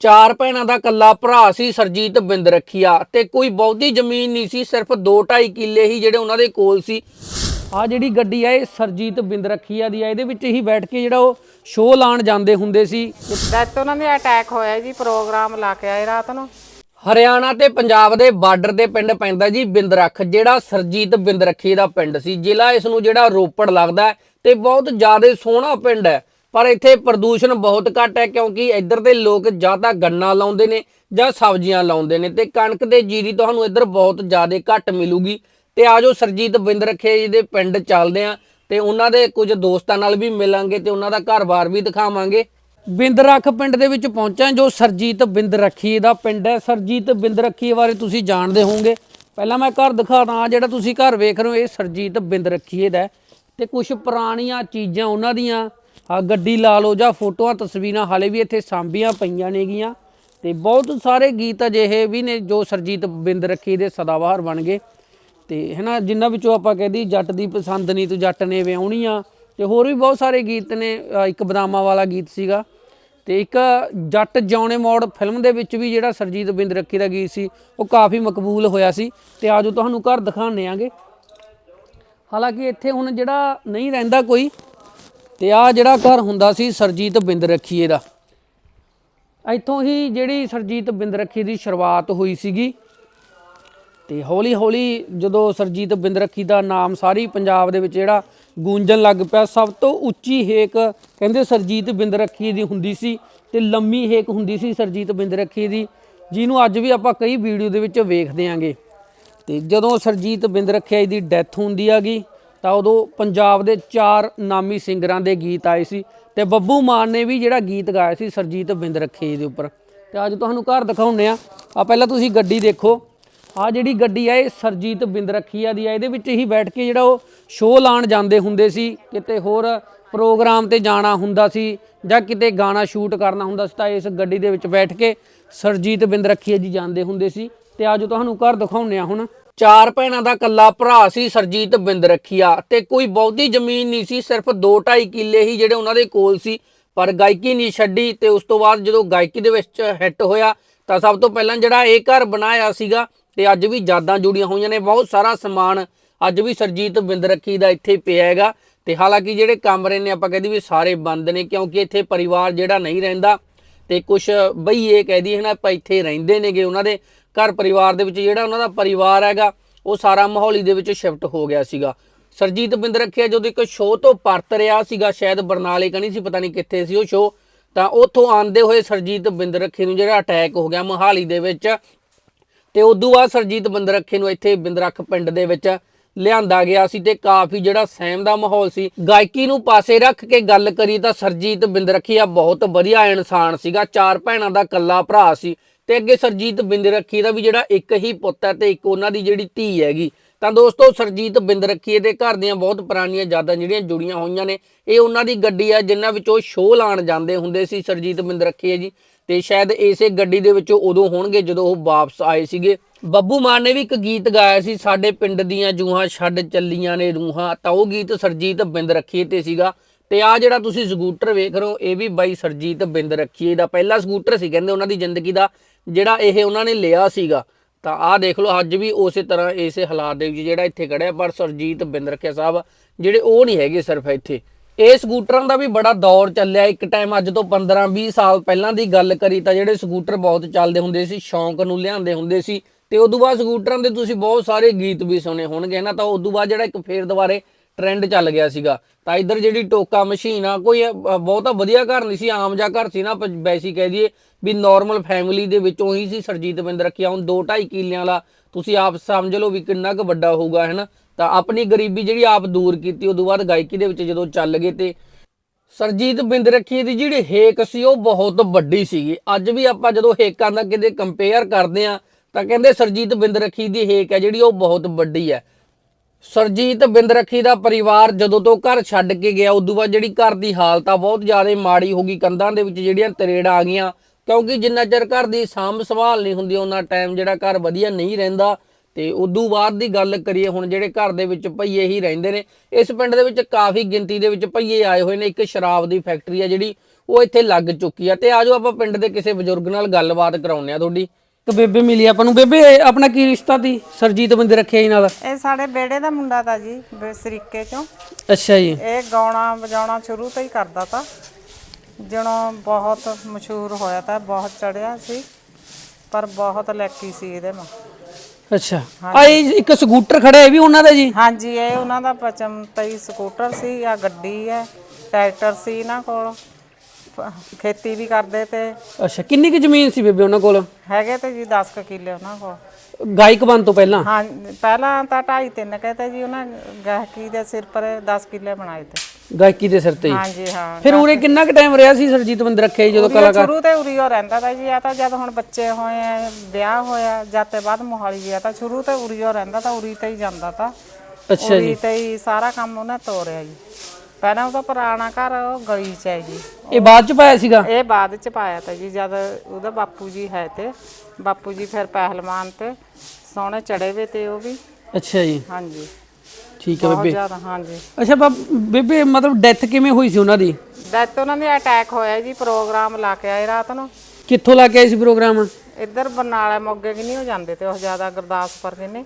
ਚਾਰ ਭੈਣਾਂ ਦਾ ਕੱਲਾ ਭਰਾ ਸੀ ਸਰਜੀਤ ਬਿੰਦ ਰੱਖੀਆ ਤੇ ਕੋਈ ਬਹੁਤੀ ਜ਼ਮੀਨ ਨਹੀਂ ਸੀ ਸਿਰਫ 2.5 ਕਿੱਲੇ ਹੀ ਜਿਹੜੇ ਉਹਨਾਂ ਦੇ ਕੋਲ ਸੀ। ਆ ਜਿਹੜੀ ਗੱਡੀ ਆ ਇਹ ਸਰਜੀਤ ਬਿੰਦ ਰੱਖੀਆ ਦੀ ਆ ਇਹਦੇ ਵਿੱਚ ਹੀ ਬੈਠ ਕੇ ਜਿਹੜਾ ਉਹ ਸ਼ੋਅ ਲਾਣ ਜਾਂਦੇ ਹੁੰਦੇ ਸੀ। ਡੈਥ ਉਹਨਾਂ ਦੇ ਅਟੈਕ ਹੋਇਆ ਜੀ ਪ੍ਰੋਗਰਾਮ ਲਾ ਕੇ ਆਏ ਰਾਤ ਨੂੰ। ਹਰਿਆਣਾ ਤੇ ਪੰਜਾਬ ਦੇ ਬਾਰਡਰ ਦੇ ਪਿੰਡ ਪੈਂਦਾ ਜੀ ਬਿੰਦਰਖ ਜਿਹੜਾ ਸਰਜੀਤ ਬਿੰਦਰਖੀ ਦਾ ਪਿੰਡ ਸੀ। ਜ਼ਿਲ੍ਹਾ ਇਸ ਨੂੰ ਜਿਹੜਾ ਰੋਪੜ ਲੱਗਦਾ ਤੇ ਬਹੁਤ ਜ਼ਿਆਦਾ ਸੋਹਣਾ ਪਿੰਡ ਹੈ। ਪਰ ਇੱਥੇ ਪ੍ਰਦੂਸ਼ਣ ਬਹੁਤ ਘੱਟ ਹੈ ਕਿਉਂਕਿ ਇੱਧਰ ਦੇ ਲੋਕ ਜਾਂ ਤਾਂ ਗੰਨਾ ਲਾਉਂਦੇ ਨੇ ਜਾਂ ਸਬਜ਼ੀਆਂ ਲਾਉਂਦੇ ਨੇ ਤੇ ਕਣਕ ਤੇ ਜੀਰੀ ਤੁਹਾਨੂੰ ਇੱਧਰ ਬਹੁਤ ਜ਼ਿਆਦਾ ਘੱਟ ਮਿਲੂਗੀ। ਤੇ ਆਜੋ ਸਰਜੀਤ ਬਿੰਦਰਖੇ ਜੀ ਦੇ ਪਿੰਡ ਚੱਲਦੇ ਆ ਤੇ ਉਹਨਾਂ ਦੇ ਕੁਝ ਦੋਸਤਾਂ ਨਾਲ ਵੀ ਮਿਲਾਂਗੇ ਤੇ ਉਹਨਾਂ ਦਾ ਘਰ-ਬਾਰ ਵੀ ਦਿਖਾਵਾਂਗੇ। ਬਿੰਦਰਖ ਪਿੰਡ ਦੇ ਵਿੱਚ ਪਹੁੰਚਾਂ ਜੋ ਸਰਜੀਤ ਬਿੰਦਰਖੀ ਦਾ ਪਿੰਡ ਹੈ। ਸਰਜੀਤ ਬਿੰਦਰਖੀ ਬਾਰੇ ਤੁਸੀਂ ਜਾਣਦੇ ਹੋਵੋਗੇ। ਪਹਿਲਾਂ ਮੈਂ ਘਰ ਦਿਖਾਦਾ ਆਹ ਜਿਹੜਾ ਤੁਸੀਂ ਘਰ ਵੇਖ ਰਹੇ ਹੋ, ਇਹ ਸਰਜੀਤ ਬਿੰਦਰਖੀਏ ਦਾ ਹੈ। ਤੇ ਕੁਝ ਪੁਰਾਣੀਆਂ ਚੀਜ਼ਾਂ ਉਹਨਾਂ ਦੀਆਂ ਆ ਗੱਡੀ ਲਾ ਲਓ ਜਾਂ ਫੋਟੋਆਂ, ਤਸਵੀਰਾਂ, ਹਾਲੇ ਵੀ ਇੱਥੇ ਸਾਂਭੀਆਂ ਪਈਆਂ ਨੇਗੀਆਂ। ਤੇ ਬਹੁਤ ਸਾਰੇ ਗੀਤ ਅਜਿਹੇ ਵੀ ਨੇ ਜੋ ਸਰਜੀਤ ਬਿੰਦਰਖੀ ਦੇ ਸਦਾਬਹਾਰ ਬਣ ਗਏ। ਤੇ ਹਨਾ, ਜਿਨ੍ਹਾਂ ਵਿੱਚੋਂ ਆਪਾਂ ਕਹਿੰਦੀ ਜੱਟ ਦੀ ਪਸੰਦ ਨਹੀਂ ਤੂੰ ਜੱਟ ਨੇ ਵਿਆਹੁਣੀਆਂ ਤੇ ਹੋਰ ਵੀ ਬਹੁਤ ਸਾਰੇ ਗੀਤ ਨੇ ਇੱਕ ਬਦਾਮਾਂ ਵਾਲਾ ਗੀਤ ਸੀਗਾ। ਤੇ ਇੱਕ ਜੱਟ ਜਿਉਣੇ ਮੋੜ ਫਿਲਮ ਦੇ ਵਿੱਚ ਵੀ ਜਿਹੜਾ ਸਰਜੀਤ ਬਿੰਦਰਖੀ ਦਾ ਗੀਤ ਸੀ, ਉਹ ਕਾਫੀ ਮਕਬੂਲ ਹੋਇਆ ਸੀ। ਤੇ ਆਜੋ ਤੁਹਾਨੂੰ ਘਰ ਦਿਖਾਣੇ ਆਂਗੇ। ਹਾਲਾਂਕਿ ਇੱਥੇ ਹੁਣ ਜਿਹੜਾ ਨਹੀਂ ਰਹਿੰਦਾ ਕੋਈ ਤੇ ਆ ਜਿਹੜਾ ਘਰ ਹੁੰਦਾ ਸੀ ਸਰਜੀਤ ਬਿੰਦ ਰੱਖੀਏ ਦਾ ਇੱਥੋਂ ਹੀ ਜਿਹੜੀ ਸਰਜੀਤ ਬਿੰਦਰਖੀ ਦੀ ਸ਼ੁਰੂਆਤ ਹੋਈ ਸੀਗੀ। ਤੇ ਹੌਲੀ ਹੌਲੀ ਜਦੋਂ ਸਰਜੀਤ ਬਿੰਦਰਖੀ ਦਾ ਨਾਮ ਸਾਰੀ ਪੰਜਾਬ ਦੇ ਵਿੱਚ ਜਿਹੜਾ ਗੂੰਜਣ ਲੱਗ ਪਿਆ, ਸਭ ਤੋਂ ਉੱਚੀ ਹੇਕ ਕਹਿੰਦੇ ਸਰਜੀਤ ਬਿੰਦਰਖੀ ਦੀ ਹੁੰਦੀ ਸੀ ਤੇ ਲੰਮੀ ਹੇਕ ਹੁੰਦੀ ਸੀ ਸਰਜੀਤ ਬਿੰਦ ਬਿੰਦਰਖੀ ਦੀ, ਜਿਹਨੂੰ ਅੱਜ ਵੀ ਆਪਾਂ ਕਈ ਵੀਡੀਓ ਦੇ ਵਿੱਚ ਵੇਖਦੇ ਆਂਗੇ। ਤੇ ਜਦੋਂ ਸਰਜੀਤ ਬਿੰਦਰਖਿਆ ਜੀ ਦੀ ਡੈਥ ਹੁੰਦੀ ਆਗੀ ਤਾਂ ਉਦੋਂ ਪੰਜਾਬ ਦੇ ਚਾਰ ਨਾਮੀ ਸਿੰਗਰਾਂ ਦੇ ਗੀਤ ਆਏ ਸੀ ਤੇ ਬੱਬੂ ਮਾਨ ਨੇ ਵੀ ਜਿਹੜਾ ਗੀਤ ਗਾਇਆ ਸੀ ਸਰਜੀਤ ਬਿੰਦਰਖਿਆ ਜੀ ਦੇ ਉੱਪਰ। ਤੇ ਅੱਜ ਤੁਹਾਨੂੰ ਘਰ ਦਿਖਾਉਂਦੇ ਆ ਆ ਪਹਿਲਾਂ ਤੁਸੀਂ ਗੱਡੀ ਦੇਖੋ। ਆ ਜਿਹੜੀ ਗੱਡੀ ਆ, ਇਹ ਸਰਜੀਤ ਬਿੰਦਰਖੀਆ ਦੀ ਆ। ਇਹਦੇ ਵਿੱਚ ਹੀ ਬੈਠ ਕੇ ਜਿਹੜਾ ਉਹ ਸ਼ੋਅ ਲਾਣ ਜਾਂਦੇ ਹੁੰਦੇ ਸੀ। ਕਿਤੇ ਹੋਰ ਪ੍ਰੋਗਰਾਮ ਤੇ ਜਾਣਾ ਹੁੰਦਾ ਸੀ ਜਾਂ ਕਿਤੇ ਗਾਣਾ ਸ਼ੂਟ ਕਰਨਾ ਹੁੰਦਾ ਸੀ ਤਾਂ ਇਸ ਗੱਡੀ ਦੇ ਵਿੱਚ ਬੈਠ ਕੇ ਸਰਜੀਤ ਬਿੰਦਰਖੀਆ ਜੀ ਜਾਂਦੇ ਹੁੰਦੇ ਸੀ। ਤੇ ਅੱਜ ਤੁਹਾਨੂੰ ਘਰ ਦਿਖਾਉਂਦੇ ਆ ਹੁਣ। ਚਾਰ ਭੈਣਾਂ ਦਾ ਕੱਲਾ ਭਰਾ ਸੀ, ਸਰਜੀਤ ਬਿੰਦਰਖੀਆ ਤੇ ਕੋਈ ਬਹੁਤੀ ਜ਼ਮੀਨ ਨਹੀਂ ਸੀ, ਸਿਰਫ 2.5 ਕਿੱਲੇ ਹੀ ਜਿਹੜੇ ਉਹਨਾਂ ਦੇ ਕੋਲ ਸੀ, ਪਰ ਗਾਇਕੀ ਨਹੀਂ ਛੱਡੀ ਤੇ ਉਸ ਤੋਂ ਬਾਅਦ ਜਦੋਂ ਗਾਇਕੀ ਦੇ ਵਿੱਚ ਹਿੱਟ ਹੋਇਆ ਤਾਂ ਸਭ ਤੋਂ ਪਹਿਲਾਂ ਜਿਹੜਾ ਇਹ ਘਰ ਬਣਾਇਆ ਸੀਗਾ ਤੇ ਅੱਜ ਵੀ ਯਾਦਾਂ ਜੁੜੀਆਂ ਹੋਈਆਂ ਨੇ, ਬਹੁਤ ਸਾਰਾ ਸਮਾਨ ਅੱਜ ਵੀ ਸਰਜੀਤ ਬਿੰਦਰਖੀ ਦਾ ਇੱਥੇ ਪਿਆ ਹੈਗਾ ਤੇ ਹਾਲਾਂਕਿ ਜਿਹੜੇ ਕਮਰੇ ਨੇ ਆਪਾਂ ਕਹਿੰਦੇ ਵੀ ਸਾਰੇ ਬੰਦ ਨੇ ਕਿਉਂਕਿ ਇੱਥੇ ਪਰਿਵਾਰ ਜਿਹੜਾ ਨਹੀਂ ਰਹਿੰਦਾ ਤੇ ਕੁਝ ਬਈਏ ਕਹਿਦੀ ਹੈ ਹਨਾ ਆਪਾਂ ਇੱਥੇ ਰਹਿੰਦੇ ਨੇਗੇ ਉਹਨਾਂ ਦੇ ਘਰ ਪਰਿਵਾਰ ਦੇ ਵਿੱਚ ਜਿਹੜਾ ਉਹਨਾਂ ਦਾ ਪਰਿਵਾਰ ਹੈਗਾ, ਉਹ ਸਾਰਾ ਮਾਹੌਲੀ ਦੇ ਵਿੱਚ ਸ਼ਿਫਟ ਹੋ ਗਿਆ ਸੀਗਾ। ਸਰਜੀਤ ਬਿੰਦ ਰੱਖਿਆ ਜਦੋਂ ਇੱਕ ਸ਼ੋਅ ਤੋਂ ਪਰਤ ਰਿਹਾ ਸੀਗਾ, ਸ਼ਾਇਦ ਬਰਨਾਲੇ ਕਣੀ ਸੀ, ਪਤਾ ਨਹੀਂ ਕਿੱਥੇ ਸੀ ਉਹ ਸ਼ੋਅ ਤਾਂ ਉੱਥੋਂ ਆਂਦੇ ਹੋਏ ਸਰਜੀਤ ਬਿੰਦ ਰੱਖੇ ਨੂੰ ਜਿਹੜਾ ਅਟੈਕ ਹੋ ਗਿਆ ਮੋਹਾਲੀ ਦੇ ਵਿੱਚ। ਤੇ ਉਦੋਂ ਬਾਅਦ ਸਰਜੀਤ ਬਿੰਦਰਖੇ ਨੂੰ ਇੱਥੇ ਬਿੰਦਰਖ ਪਿੰਡ ਦੇ ਵਿੱਚ ਲਿਆਂਦਾ ਗਿਆ ਸੀ ਤੇ ਕਾਫੀ ਜਿਹੜਾ ਸਹਿਮ ਦਾ ਮਾਹੌਲ ਸੀ। ਗਾਇਕੀ ਨੂੰ ਪਾਸੇ ਰੱਖ ਕੇ ਗੱਲ ਕਰੀ ਤਾਂ ਸਰਜੀਤ ਬਿੰਦਰਖੀਆ ਬਹੁਤ ਵਧੀਆ ਇਨਸਾਨ ਸੀਗਾ, ਚਾਰ ਭੈਣਾਂ ਦਾ ਇਕੱਲਾ ਭਰਾ ਸੀ ਤੇ ਅੱਗੇ ਸਰਜੀਤ ਬਿੰਦਰਖੀ ਦਾ ਵੀ ਜਿਹੜਾ ਇੱਕ ਹੀ ਪੁੱਤ ਹੈ ਤੇ ਇੱਕ ਉਹਨਾਂ ਦੀ ਜਿਹੜੀ ਧੀ ਹੈਗੀ। ਤਾਂ ਦੋਸਤੋ, ਸਰਜੀਤ ਬਿੰਦਰਖੀਏ ਦੇ ਘਰ ਦੀਆਂ ਬਹੁਤ ਪੁਰਾਣੀਆਂ ਯਾਦਾਂ ਜਿਹੜੀਆਂ ਜੁੜੀਆਂ ਹੋਈਆਂ ਨੇ, ਇਹ ਉਹਨਾਂ ਦੀ ਗੱਡੀ ਆ ਜਿਨ੍ਹਾਂ ਵਿੱਚ ਉਹ ਸ਼ੋਅ ਲਾਣ ਜਾਂਦੇ ਹੁੰਦੇ ਸੀ ਸਰਜੀਤ ਬਿੰਦਰਖੀਏ ਜੀ। ਤੇ ਸ਼ਾਇਦ ਇਸੇ ਗੱਡੀ ਦੇ ਵਿੱਚੋਂ ਉਦੋਂ ਹੋਣਗੇ ਜਦੋਂ ਉਹ ਵਾਪਸ ਆਏ ਸੀਗੇ। ਬੱਬੂ ਮਾਨ ਨੇ ਵੀ ਇੱਕ ਗੀਤ ਗਾਇਆ ਸੀ, ਸਾਡੇ ਪਿੰਡ ਦੀਆਂ ਜੂਹਾਂ ਛੱਡ ਚੱਲੀਆਂ ਨੇ ਰੂਹਾਂ। ਤਾਂ ਉਹ ਗੀਤ ਸਰਜੀਤ ਬਿੰਦ ਰੱਖੀਏ ਤੇ ਸੀਗਾ। ਤੇ ਆ ਜਿਹੜਾ ਤੁਸੀਂ ਸਕੂਟਰ ਵੇਖ ਰਹੇ ਹੋ, ਇਹ ਵੀ ਬਾਈ ਸਰਜੀਤ ਬਿੰਦ ਰੱਖੀਏ ਦਾ ਪਹਿਲਾ ਸਕੂਟਰ ਸੀ, ਕਹਿੰਦੇ ਉਹਨਾਂ ਦੀ ਜ਼ਿੰਦਗੀ ਦਾ, ਜਿਹੜਾ ਇਹ ਉਹਨਾਂ ਨੇ ਲਿਆ ਸੀਗਾ। ਤਾਂ ਆਹ ਦੇਖ ਲਓ, ਅੱਜ ਵੀ ਉਸੇ ਤਰ੍ਹਾਂ ਇਸੇ ਹਾਲਾਤ ਦੇ ਵਿੱਚ ਜਿਹੜਾ ਇੱਥੇ ਖੜਿਆ, ਪਰ ਸਰਜੀਤ ਬਿੰਦ ਰੱਖਿਆ ਸਾਹਿਬ, ਜਿਹੜੇ ਉਹ ਨਹੀਂ ਹੈਗੇ ਸਿਰਫ ਇੱਥੇ। ਇਹ ਸਕੂਟਰਾਂ ਦਾ ਵੀ ਬੜਾ ਦੌਰ ਚੱਲਿਆ। ਇੱਕ ਟਾਈਮ ਅੱਜ ਤੋਂ 15 20 ਸਾਲ ਪਹਿਲਾਂ ਦੀ ਗੱਲ ਕਰੀ ਤਾਂ ਜਿਹੜੇ ਸਕੂਟਰ ਬਹੁਤ ਚੱਲਦੇ ਹੁੰਦੇ ਸੀ, ਸ਼ੌਂਕ ਨੂੰ ਲਿਆਂਦੇ ਹੁੰਦੇ ਸੀ ਤੇ ਉਦੋਂ ਬਾਅਦ ਸਕੂਟਰਾਂ ਦੇ ਤੁਸੀਂ ਬਹੁਤ ਸਾਰੇ ਗੀਤ ਵੀ ਸੁਣੇ ਹੋਣਗੇ ਨਾ ਤਾਂ ਉਦੋਂ ਬਾਅਦ ਜਿਹੜਾ ਇੱਕ ਫੇਰ ਦੁਬਾਰੇ ਟ੍ਰੈਂਡ ਚੱਲ ਗਿਆ ਸੀਗਾ। ਤਾਂ ਇੱਧਰ ਜਿਹੜੀ ਟੋਕਾ ਮਸ਼ੀਨ ਆ, ਕੋਈ ਬਹੁਤਾ ਵਧੀਆ ਘਰ ਨਹੀਂ ਸੀ, ਆਮ ਜਿਹਾ ਘਰ ਸੀ ਨਾ ਆਪਾਂ ਵੈਸੇ ਕਹਿ ਦਈਏ ਵੀ ਨਾਰਮਲ ਫੈਮਿਲੀ ਦੇ ਵਿੱਚੋਂ ਹੀ ਸੀ ਸਰਜੀਤ ਬਿੰਦ ਰੱਖਿਆ ਹੁਣ 2.5 ਕਿੱਲਿਆਂ ਵਾਲਾ, ਤੁਸੀਂ ਆਪ ਸਮਝ ਲਓ ਵੀ ਕਿੰਨਾ ਕੁ ਵੱਡਾ ਹੋਊਗਾ, ਹੈਨਾ? ਤਾਂ ਆਪਣੀ ਗਰੀਬੀ ਜਿਹੜੀ ਆਪ ਦੂਰ ਕੀਤੀ, ਉਦੋਂ ਬਾਅਦ ਗਾਇਕੀ ਦੇ ਵਿੱਚ ਜਦੋਂ ਚੱਲ ਗਏ ਤੇ ਸਰਜੀਤ ਬਿੰਦ ਰੱਖੀ ਦੀ ਜਿਹੜੀ ਹੇਕ ਸੀ, ਉਹ ਬਹੁਤ ਵੱਡੀ ਸੀਗੀ। ਅੱਜ ਵੀ ਆਪਾਂ ਜਦੋਂ ਹੇਕਾਂ ਦਾ ਕਿਤੇ ਕੰਪੇਅਰ ਕਰਦੇ ਆ ਤਾਂ ਕਹਿੰਦੇ ਸਰਜੀਤ ਬਿੰਦ ਰੱਖੀ ਦੀ ਹੇਕ ਹੈ, ਜਿਹੜੀ ਉਹ ਬਹੁਤ ਵੱਡੀ ਹੈ। ਸਰਜੀਤ ਬਿੰਦ ਰੱਖੀ ਦਾ ਪਰਿਵਾਰ ਜਦੋਂ ਤੋਂ ਘਰ ਛੱਡ ਕੇ ਗਿਆ, ਉਦੋਂ ਬਾਅਦ ਜਿਹੜੀ ਘਰ ਦੀ ਹਾਲਤ ਆ, ਬਹੁਤ ਜ਼ਿਆਦਾ ਮਾੜੀ ਹੋ ਗਈ। ਕੰਧਾਂ ਦੇ ਵਿੱਚ ਜਿਹੜੀਆਂ ਤਰੇੜਾਂ ਆ ਗਈਆਂ, ਕਿਉਂਕਿ ਜਿੰਨਾ ਚਿਰ ਘਰ ਦੀ ਸਾਂਭ ਸੰਭਾਲ ਨਹੀਂ ਹੁੰਦੀ ਉਹਨਾਂ ਟਾਈਮ ਜਿਹੜਾ ਘਰ ਵਧੀਆ ਨਹੀਂ ਰਹਿੰਦਾ। ਤੇ ਉਦੋਂ ਬਾਅਦ ਦੀ ਗੱਲ ਕਰੀਏ, ਹੁਣ ਜਿਹੜੇ ਘਰ ਦੇ ਵਿੱਚ ਭਈਏ ਹੀ ਰਹਿੰਦੇ ਨੇ, ਇਸ ਪਿੰਡ ਦੇ ਵਿੱਚ ਕਾਫੀ ਗਿਣਤੀ ਦੇ ਵਿੱਚ ਭਈਏ ਆਏ ਹੋਏ ਨੇ। ਇੱਕ ਸ਼ਰਾਬ ਦੀ ਫੈਕਟਰੀ ਆ ਜਿਹੜੀ, ਉਹ ਇੱਥੇ ਲੱਗ ਚੁੱਕੀ ਆ। ਤੇ ਆਜੋ ਆਪਾਂ ਪਿੰਡ ਦੇ ਕਿਸੇ ਬਜ਼ੁਰਗ ਨਾਲ ਗੱਲਬਾਤ ਕਰਾਉਂਦੇ ਆ ਤੁਹਾਡੀ। ਤੇ ਬੇਬੇ ਮਿਲੀ ਆਪਾਂ ਨੂੰ। ਬੇਬੇ ਆਪਣਾ ਕੀ ਰਿਸ਼ਤਾ ਸੀ? ਸਰਜੀਤ ਬੰਦੇ ਰੱਖਿਆ ਜੀ ਨਾਲ? ਇਹ ਸਾਡੇ ਬੇੜੇ ਦਾ ਮੁੰਡਾ ਤਾਂ ਜੀ ਬ- ਸਰੀਕੇ ਚੋਂ। ਅੱਛਾ ਜੀ। ਇਹ ਗਾਉਣਾ ਵਜਾਉਣਾ ਸ਼ੁਰੂ ਤੋਂ ਹੀ ਕਰਦਾ ਤਾ। ਜਦੋਂ ਬਹੁਤ ਮਸ਼ਹੂਰ ਹੋਇਆ ਤਾਂ ਬਹੁਤ ਚੜਿਆ ਸੀ ਪਰ ਬਹੁਤ ਲੈਕੀ ਸੀ ਇਹਦੇ ਮਾ ਅੱਛਾ। ਆ ਇਹ ਇੱਕ ਸਕੂਟਰ ਖੜਾ ਇਹ ਵੀ ਉਹਨਾਂ ਦਾ ਜੀ? ਹਾਂਜੀ ਇਹ ਉਹਨਾਂ ਦਾ ਪਚਮ ਤਈ ਸਕੂਟਰ ਸੀ ਆ ਗੱਡੀ ਹੈ ਟਰੈਕਟਰ ਸੀ ਇਹਨਾਂ ਕੋਲ। ਖੇਤੀ ਵੀ ਕਰਦੇ ਤੇ ਅੱਛਾ ਕਿੰਨੀ ਕੁ ਜ਼ਮੀਨ ਸੀ ਬੇਬੇ ਉਹਨਾਂ ਕੋਲ? ਹੈਗੇ ਤੇ ਜੀ 10 ਕੁ ਕਿੱਲੇ ਉਹਨਾਂ ਕੋਲ। ਗਾਇਕ ਬਣ ਤੋਂ ਪਹਿਲਾਂ? ਹਾਂ ਪਹਿਲਾਂ ਤਾਂ ਢਾਈ ਤਿੰਨ ਕਹਤੇ ਜੀ ਉਹਨਾਂ ਗਾਹਕੀ ਦੇ ਸਿਰ ਪਰ 10 ਕਿੱਲੇ ਬਣਾਏ ਤੇ। ਗਾਇਕੀ ਦੇ ਸਿਰ ਤੇ ਹੀ? ਹਾਂਜੀ ਹਾਂ ਫਿਰ ਉਰੇ ਕਿੰਨਾ ਕੁ ਟਾਈਮ ਰਿਹਾ ਸੀ ਸਰਜੀਤ ਬੰਦੇ ਰੱਖਿਆ ਜੀ ਜਦੋਂ ਉਰੀਓ ਸ਼ੁਰੂ ਤੇ ਉਰੀ ਉਹ ਰਹਿੰਦਾ ਤਾ ਜੀ ਆ ਤਾਂ ਜਦ ਹੁਣ ਬੱਚੇ ਹੋਏ ਆ ਵਿਆਹ ਹੋਇਆ ਜਦ ਤੇ ਬਾਅਦ ਮੋਹਾਲੀ ਗਿਆ ਤਾਂ ਸ਼ੁਰੂ ਤੇ ਉਰੀ ਉਹ ਰਹਿੰਦਾ ਤਾਂ ਉਰੀ ਤੇ ਹੀ ਜਾਂਦਾ ਤਾਂ। ਅੱਛਾ ਉਰੀ ਤੇ ਹੀ ਸਾਰਾ ਕੰਮ ਉਹਨੇ ਤੋਰਿਆ ਜੀ। ਪਹਿਲਾਂ ਉਹਦਾ ਪੁਰਾਣਾ ਘਰ ਉਹ ਗਲੀ ਚ ਹੈ ਜੀ। ਇਹ ਬਾਅਦ ਚ ਪਾਇਆ ਸੀਗਾ? ਇਹ ਬਾਅਦ ਚ ਪਾਇਆ ਤਾ ਜੀ ਜਦ ਉਹਦਾ ਬਾਪੂ ਜੀ ਹੈ ਤੇ। ਬਾਪੂ ਜੀ ਫਿਰ ਪਹਿਲਵਾਨ ਤੇ ਸੋਹਣੇ ਚੜੇ ਵੇ ਤੇ ਉਹ ਵੀ। ਅੱਛਾ ਜੀ। ਹਾਂਜੀ। ਠੀਕ ਹੈ ਬਹੁਤ ਬੇਬੇ। ਜ਼ਿਆਦਾ ਹਾਂਜੀ। ਅੱਛਾ ਬਾਬ ਬੇਬੇ ਮਤਲਬ ਡੈਥ ਕਿਵੇਂ ਹੋਈ ਸੀ ਉਹਨਾਂ ਦੀ? ਡੈਥ ਉਹਨਾਂ ਦੇ ਅਟੈਕ ਹੋਇਆ ਜੀ ਪ੍ਰੋਗਰਾਮ ਲਾ ਕੇ ਆਏ ਰਾਤ ਨੂੰ। ਕਿੱਥੋਂ ਲਾ ਕੇ ਆਏ ਸੀ ਪ੍ਰੋਗਰਾਮ ਇੱਧਰ ਬਰਨਾਲਾ ਮੋਗੇ ਕਿ ਨਹੀਂ ਹੋ ਜਾਂਦੇ ਤੇ ਉਹ ਜ਼ਿਆਦਾ ਗੁਰਦਾਸਪੁਰ ਦੇ ਨੇ।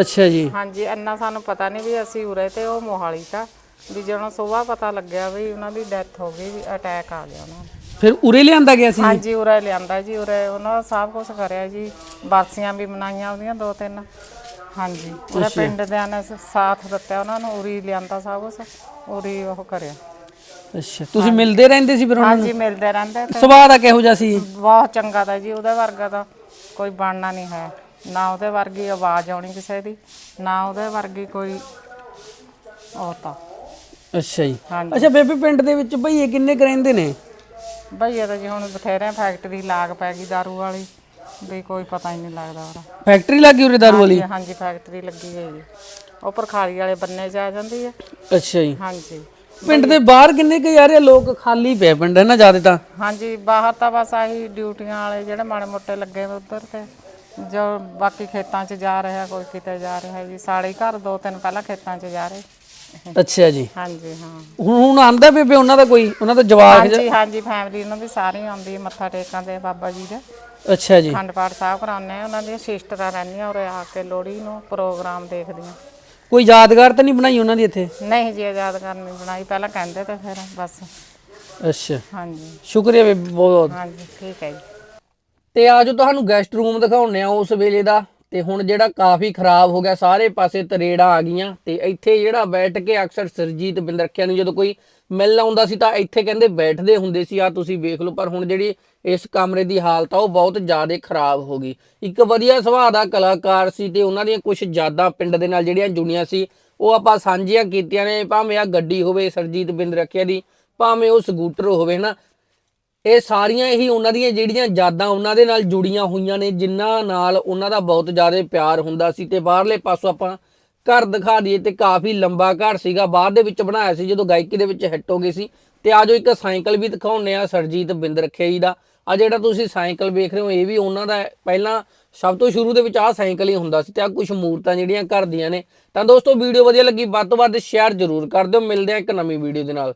ਅੱਛਾ ਜੀ। ਹਾਂਜੀ ਇੰਨਾ ਸਾਨੂੰ ਪਤਾ ਨਹੀਂ ਵੀ ਅਸੀਂ ਉਰੇ ਤੇ ਉਹ ਮੋਹਾਲੀ ਤਾਂ। ਵੀ ਜਦੋਂ ਸਵੇਰ ਪਤਾ ਲੱਗਿਆ ਵੀ ਉਹਨਾਂ ਦੀ ਡੈਥ ਹੋ ਗਈ ਵੀ ਅਟੈਕ ਆ ਗਿਆ ਉਹਨਾਂ ਨੂੰ ਫਿਰ ਉਰੇ ਲਿਆਂਦਾ ਗਿਆ ਸੀ? ਹਾਂਜੀ ਉਰੇ ਲਿਆਂਦਾ ਜੀ ਉਰੇ ਉਹਨਾਂ ਦਾ ਸਭ ਕੁਝ ਕਰਿਆ ਜੀ। ਬਾਸੀਆਂ ਵੀ ਮਨਾਈਆਂ ਉਹਦੀਆਂ ਦੋ ਤਿੰਨ। ਹਾਂਜੀ ਉਹਦੇ ਪਿੰਡ ਦਿਆਂ ਨੇ ਸਾਥ ਦਿੱਤਾ ਉਹਨਾਂ ਨੂੰ ਉਰੀ ਲਿਆਂਦਾ ਸਭ ਕੁਝ ਉਰੀ ਉਹ ਕਰਿਆ। ਅੱਛਾ ਤੁਸੀਂ ਮਿਲਦੇ ਰਹਿੰਦੇ ਸੀ ਫਿਰ ਉਹਨਾਂ ਹਾਂਜੀ ਮਿਲਦੇ ਰਹਿੰਦੇ ਤੇ ਸੁਭਾਅ ਦਾ ਕਿਹੋ ਜਿਹਾ ਸੀ? ਬਹੁਤ ਚੰਗਾ ਤਾਂ ਜੀ ਉਹਦੇ ਵਰਗਾ ਤਾਂ ਕੋਈ ਬਣਨਾ ਨਹੀਂ ਹੈ। ਨਾ ਉਹਦੇ ਵਰਗੀ ਆਵਾਜ਼ ਆਉਣੀ ਕਿਸੇ ਦੀ ਨਾ ਉਹਦੇ ਵਰਗੀ ਕੋਈ ਉਹ ਤਾਂ ਅੱਛਾ ਜੀ। ਹਾਂਜੀ। ਅੱਛਾ ਬੇਬੇ ਪਿੰਡ ਦੇ ਵਿੱਚ ਭਈਏ ਕਿੰਨੇ ਕੁ ਰਹਿੰਦੇ ਨੇ? ਭਈਆ ਤਾਂ ਜੀ ਹੁਣ ਬਥੇਰੇ ਫੈਕਟਰੀ ਲਾਗ ਪੈ ਗਈ ਦਾਰੂ ਵਾਲੀ ਵੀ ਕੋਈ ਪਤਾ ਹੀ ਨਹੀਂ ਲੱਗਦਾ ਉਹਦਾ। ਫੈਕਟਰੀ ਲੱਗੀ ਉਰੇ ਦਾਰੂ ਵਾਲੀ? ਹਾਂਜੀ ਫੈਕਟਰੀ ਲੱਗੀ ਹੋਈ ਹੈ। ਉਹ ਪਰਖਾਲੀ ਵਾਲੇ ਬੰਨੇ 'ਚ ਆ ਜਾਂਦੀ ਹੈ ਅੱਛਾ ਜੀ। ਹਾਂਜੀ। ਪਿੰਡ ਦੇ ਬਾਹਰ ਕਿੰਨੇ ਕੁ ਯਾਰ ਇਹ ਲੋਕ ਖਾਲੀ ਪਏ ਪਿੰਡ ਹੈ ਨਾ ਜ਼ਿਆਦਾ ਤਾਂ? ਹਾਂਜੀ ਬਾਹਰ ਤਾਂ ਬਸ ਆਹੀ ਡਿਊਟੀਆਂ ਵਾਲੇ ਜਿਹੜੇ ਮਾੜੇ ਮੋਟੇ ਲੱਗੇ ਵੇ ਉੱਧਰ ਤੇ। ਜੋ ਬਾਕੀ ਖੇਤਾਂ 'ਚ ਜਾ ਰਿਹਾ ਕੋਈ ਕਿਤੇ ਜਾ ਰਿਹਾ ਜੀ ਸਾਡੇ ਘਰ ਦੋ ਤਿੰਨ ਪਹਿਲਾਂ ਖੇਤਾਂ 'ਚ ਜਾ ਰਹੇ। ਅੱਛਾ ਜੀ। ਹਾਂਜੀ ਹਾਂ। ਹੁਣ ਹੁਣ ਆਂਦਾ ਬੇਬੇ ਉਹਨਾਂ ਦਾ ਕੋਈ ਉਹਨਾਂ ਦਾ ਜਵਾਕ ਹਾਂਜੀ ਹਾਂਜੀ ਫੈਮਿਲੀ ਉਹਨਾਂ ਦੀ ਸਾਰੀ ਆਉਂਦੀ ਹੈ ਮੱਥਾ ਟੇਕਾਂ ਦੇ ਬਾਬਾ ਜੀ ਦੇ। ਅੱਛਾ ਜੀ। ਅਖੰਡ ਪਾਠ ਸਾਹਿਬ ਕਰਾਉਂਦੇ ਆ ਉਹਨਾਂ ਦੀਆਂ ਸਿਸਟਰਾਂ ਰਹਿੰਦੀਆਂ ਉਰੇ ਆ ਕੇ ਲੋਹੜੀ ਨੂੰ ਪ੍ਰੋਗਰਾਮ ਦੇਖਦੀਆਂ। ਕੋਈ ਯਾਦਗਾਰ ਤਾਂ ਨਹੀਂ ਬਣਾਈ ਉਹਨਾਂ ਦੀ ਇੱਥੇ? ਨਹੀਂ ਜੀ ਆਜ਼ਾਦ ਕਰਨੀ ਬਣਾਈ ਪਹਿਲਾਂ ਕਹਿੰਦੇ ਤੇ ਫਿਰ ਬਸ। ਅੱਛਾ। ਹਾਂਜੀ। ਸ਼ੁਕਰੀਆ ਬੇਬੇ ਬਹੁਤ ਹਾਂਜੀ ਠੀਕ ਹੈ ਜੀ। ਤੇ ਆਜੋ ਤੁਹਾਨੂੰ ਗੈਸਟ ਰੂਮ ਦਿਖਾਉਣੇ ਆ ਉਸ ਵੇਲੇ ਦਾ। ਤੇ ਹੁਣ ਜਿਹੜਾ ਕਾਫੀ ਖਰਾਬ ਹੋ ਗਿਆ, ਸਾਰੇ ਪਾਸੇ ਤਰੇੜਾਂ ਆ ਗਈਆਂ ਤੇ ਇੱਥੇ ਜਿਹੜਾ ਬੈਠ ਕੇ ਅਕਸਰ ਸਰਜੀਤ ਬਿੰਦਰਖਿਆ ਨੂੰ ਜਦੋਂ ਕੋਈ ਮਿਲਣ ਆਉਂਦਾ ਸੀ ਤਾਂ ਇੱਥੇ ਕਹਿੰਦੇ ਬੈਠਦੇ ਹੁੰਦੇ ਸੀ ਆ ਤੁਸੀਂ ਵੇਖ ਲਓ, ਪਰ ਹੁਣ ਜਿਹੜੀ ਇਸ ਕਮਰੇ ਦੀ ਹਾਲਤ ਆ, ਉਹ ਬਹੁਤ ਜ਼ਿਆਦਾ ਖਰਾਬ ਹੋ ਗਈ। ਇੱਕ ਵਧੀਆ ਸੁਭਾਅ ਦਾ ਕਲਾਕਾਰ ਸੀ ਤੇ ਉਹਨਾਂ ਦੀਆਂ ਕੁਝ ਯਾਦਾਂ ਪਿੰਡ ਦੇ ਨਾਲ ਜਿਹੜੀਆਂ ਜੁੜੀਆਂ ਸੀ, ਉਹ ਆਪਾਂ ਸਾਂਝੀਆਂ ਕੀਤੀਆਂ ਨੇ, ਭਾਵੇਂ ਆ ਗੱਡੀ ਹੋਵੇ ਸਰਜੀਤ ਬਿੰਦਰਖਿਆ ਦੀ, ਭਾਵੇਂ ਉਹ ਸਕੂਟਰ ਹੋਵੇ ਨਾ ਇਹ ਸਾਰੀਆਂ ਹੀ ਉਹਨਾਂ ਦੀਆਂ ਜਿਹੜੀਆਂ ਯਾਦਾਂ ਉਹਨਾਂ ਦੇ ਨਾਲ ਜੁੜੀਆਂ ਹੋਈਆਂ ਨੇ, ਜਿਨ੍ਹਾਂ ਨਾਲ ਉਹਨਾਂ ਦਾ ਬਹੁਤ ਜ਼ਿਆਦਾ ਪਿਆਰ ਹੁੰਦਾ ਸੀ ਤੇ ਬਾਹਰਲੇ ਪਾਸੋਂ ਆਪਾਂ ਘਰ ਦਿਖਾ ਦਈਏ ਤੇ ਕਾਫੀ ਲੰਬਾ ਘਰ ਸੀਗਾ। ਬਾਹਰ ਦੇ ਵਿੱਚ ਬਣਾਇਆ ਸੀ ਜਦੋਂ ਗਾਇਕੀ ਦੇ ਵਿੱਚ ਹਿੱਟ ਹੋ ਗਈ ਸੀ। ਤੇ ਆਜੋ ਇੱਕ ਸਾਈਕਲ ਵੀ ਦਿਖਾਉਣੇ ਆ ਸਰਜੀਤ ਬਿੰਦਰਖੇ ਜੀ ਦਾ। ਆ ਜਿਹੜਾ ਤੁਸੀਂ ਸਾਈਕਲ ਵੇਖ ਰਹੇ ਹੋ, ਇਹ ਵੀ ਉਹਨਾਂ ਦਾ ਪਹਿਲਾਂ ਸਭ ਤੋਂ ਸ਼ੁਰੂ ਦੇ ਵਿੱਚ ਆਹ ਸਾਈਕਲ ਹੀ ਹੁੰਦਾ ਸੀ ਤੇ ਆ ਕੁਝ ਮੂਰਤਾਂ ਜਿਹੜੀਆਂ ਘਰ ਦੀਆਂ ਨੇ। ਤਾਂ ਦੋਸਤੋ, ਵੀਡੀਓ ਵਧੀਆ ਲੱਗੀ, ਵੱਧ ਤੋਂ ਵੱਧ ਸ਼ੇਅਰ ਜ਼ਰੂਰ ਕਰ ਦਿਓ। ਮਿਲਦੇ ਆ ਇੱਕ ਨਵੀਂ ਵੀਡੀਓ ਦੇ ਨਾਲ।